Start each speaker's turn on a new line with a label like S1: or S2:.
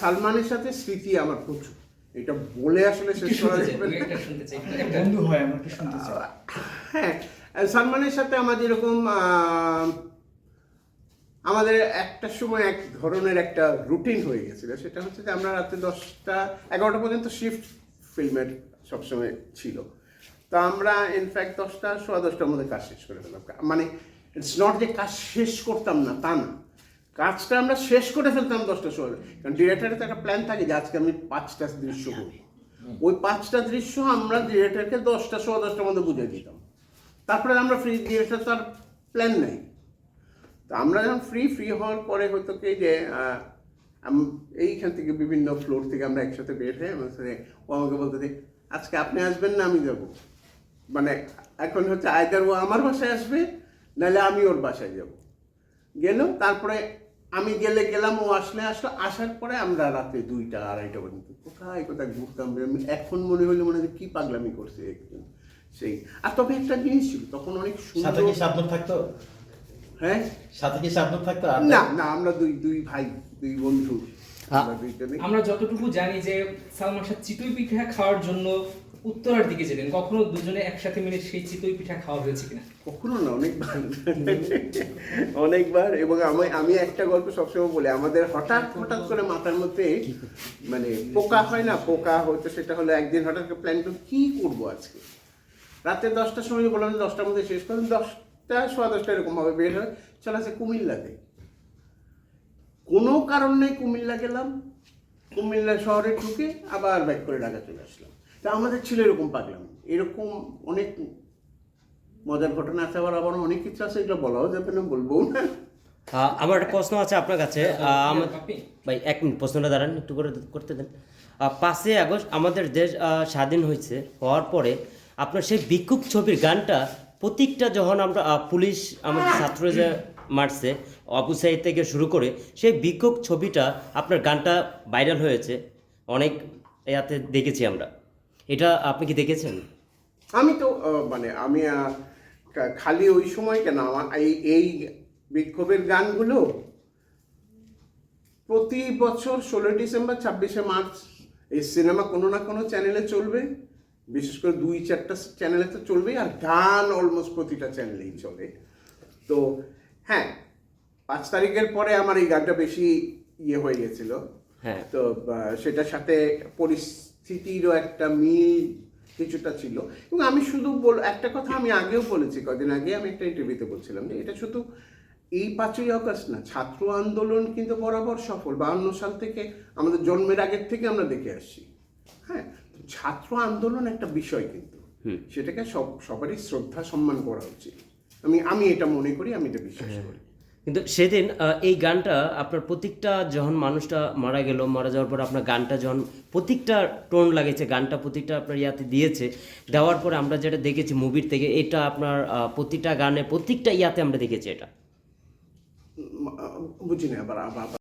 S1: সালমানের সাথে স্মৃতি আমার প্রচুর। এটা বলে আসলে শেষ করা যাবে না।
S2: একটা শুনতে চাই, একটা- একটা-
S3: বন্ধু হয় আমরা শুনতে চাই।
S1: হ্যাঁ সালমানের সাথে আমাদের এরকম আহ, আমাদের একটা সময় এক ধরনের একটা রুটিন হয়ে গেছিল। সেটা হচ্ছে যে আমরা রাতে দশটা এগারোটা পর্যন্ত শিফট ফিল্মের সবসময় ছিল। তো আমরা ইনফ্যাক্ট দশটা সোয়া দশটার মধ্যে কাজ শেষ করে ফেললাম। মানে ইটস নট যে কাজ শেষ করতাম না তা না। কাজটা আমরা শেষ করে ফেলতাম দশটা সময়। কারণ ডিরেক্টরের তো একটা প্ল্যান থাকে যে আজকে আমি পাঁচটা দৃশ্য করব। ওই পাঁচটা দৃশ্য আমরা ডিরেক্টরকে দশটা সোয়া দশটার মধ্যে বুঝিয়ে দিতাম। তারপরে আমরা ফ্রি ডিরেক্টর তার প্ল্যান নেই। তো আমরা যখন ফ্রি ফ্রি হওয়ার পরে হয়তো কি যে এইখান থেকে বিভিন্ন ফ্লোর থেকে আমরা একসাথে বের হয়ে আমার সাথে ও আমাকে বলতে যে আজকে আপনি আসবেন না আমি যাব। মানে এখন হচ্ছে আয়দার ও আমার বাসায় আসবে নাহলে আমি ওর বাসায় যাব। গেল তারপরে আমি গেলে গেলাম ও আসলে আসলো আসার পরে আমরা রাতে দুইটা আড়াইটা পর্যন্ত কোথায় কোথায় ঘুরতাম এখন মনে হলো মনে হয় কি পাগলামি করছে একজন সেই। আর তবে একটা জিনিস ছিল তখন অনেক
S4: সাথে কি
S1: সুন্দর
S4: শাবনুর থাকতো?
S1: হ্যাঁ?
S4: সাথে কি শাবনুর থাকতো?
S1: না না আমরা দুই দুই ভাই দুই বন্ধু। আমরা
S2: আমরা যতটুকু জানি যে সালমান শাহ চিতই পিঠা খাওয়ার জন্য উত্তরার দিকে যেতেন। কখনো দুজনে একসাথে মিলে সেই চিতই পিঠা খাওয়া হয়েছে কিনা?
S1: কখনো না, অনেকবার। অনেকবার, এবং আমি আমি একটা গল্প সবসময় বলি, আমাদের হঠাৎ হঠাৎ করে মাথার মধ্যে মানে পোকা হয় না? পোকা হয়তো সেটা হলো একদিন হঠাৎ করে প্ল্যান করো কি করব আজকে? রাতে দশটার সময় বললাম দশটার মধ্যে শেষ করলাম দশটা, সোয়া দশটা এরকম হবে বের হয় চলে আসে কুমিল্লাতে কোনো কারণ নেই কুমিল্লা গেলাম। কুমিল্লা শহরে ঢুকে আবার ব্যাক করে ঢাকা চলে আসলাম। তা আমাদের ছিল এরকম পাগলাম। এরকম অনেক মজার ঘটনা আছে, আবার আবার অনেক কিছু আছে, এগুলো বলাও যাবে না বলব না।
S5: আমার একটা প্রশ্ন আছে আপনার কাছে। ভাই, এক মিনিট, প্রশ্নটা দাঁড়ান, একটু করে করতে দেন। পাঁচই আগস্ট আমাদের দেশ স্বাধীন হয়েছে, হওয়ার পরে আপনার সেই বিক্ষোভ ছবির গানটা প্রত্যেকটা যখন আমরা পুলিশ আমাদের ছাত্র যে মারছে অবু সাইদ থেকে শুরু করে সেই বিক্ষোভ ছবিটা আপনার গানটা ভাইরাল হয়েছে। অনেক ইয়াতে দেখেছি আমরা। এটা আপনি কি দেখেছেন?
S1: আমি তো মানে আমি খালি ওই সময় কেন আমার এই এই বিক্ষোভের গানগুলো প্রতি বছর ষোলোই ডিসেম্বর ছাব্বিশে মার্চ এই সিনেমা কোনো না কোনো চ্যানেলে চলবে। বিশেষ করে দুই চারটা চ্যানেলে তো চলবেই আর গান অলমোস্ট প্রতিটা চ্যানেলেই চলে। তো হ্যাঁ পাঁচ তারিখের পরে আমার এই গানটা বেশি ইয়ে হয়ে গেছিল।
S5: হ্যাঁ।
S1: তো সেটার সাথে পরিস্থিতিরও একটা মিল কিছুটা ছিল। এবং আমি শুধু বল একটা কথা আমি আগেও বলেছি কদিন আগে আমি একটা ইন্টারভিউতে বলছিলাম যে এটা শুধু এই পাঁচই অগস্ট না ছাত্র আন্দোলন কিন্তু বরাবর সফল। বাউন্ন সাল থেকে আমাদের জন্মের আগের থেকে আমরা দেখে আসছি। হ্যাঁ ছাত্র আন্দোলন একটা বিষয় কিন্তু। সেটাকে সব সবারই শ্রদ্ধা সম্মান করা উচিত। আমি আমি এটা মনে করি আমি এটা বিশ্বাস করি।
S5: কিন্তু সেদিন এই গানটা আপনার প্রত্যেকটা যখন মানুষটা মারা গেল, মারা যাওয়ার পর আপনার গানটা যখন প্রত্যেকটা টোন লাগেছে, গানটা প্রত্যেকটা আপনার ইয়াতে দিয়েছে, দেওয়ার পরে আমরা যেটা দেখেছি মুভির থেকে, এটা আপনার প্রতিটা গানে প্রত্যেকটা ইয়াতে আমরা দেখেছি এটা।
S1: বুঝিনি আবার।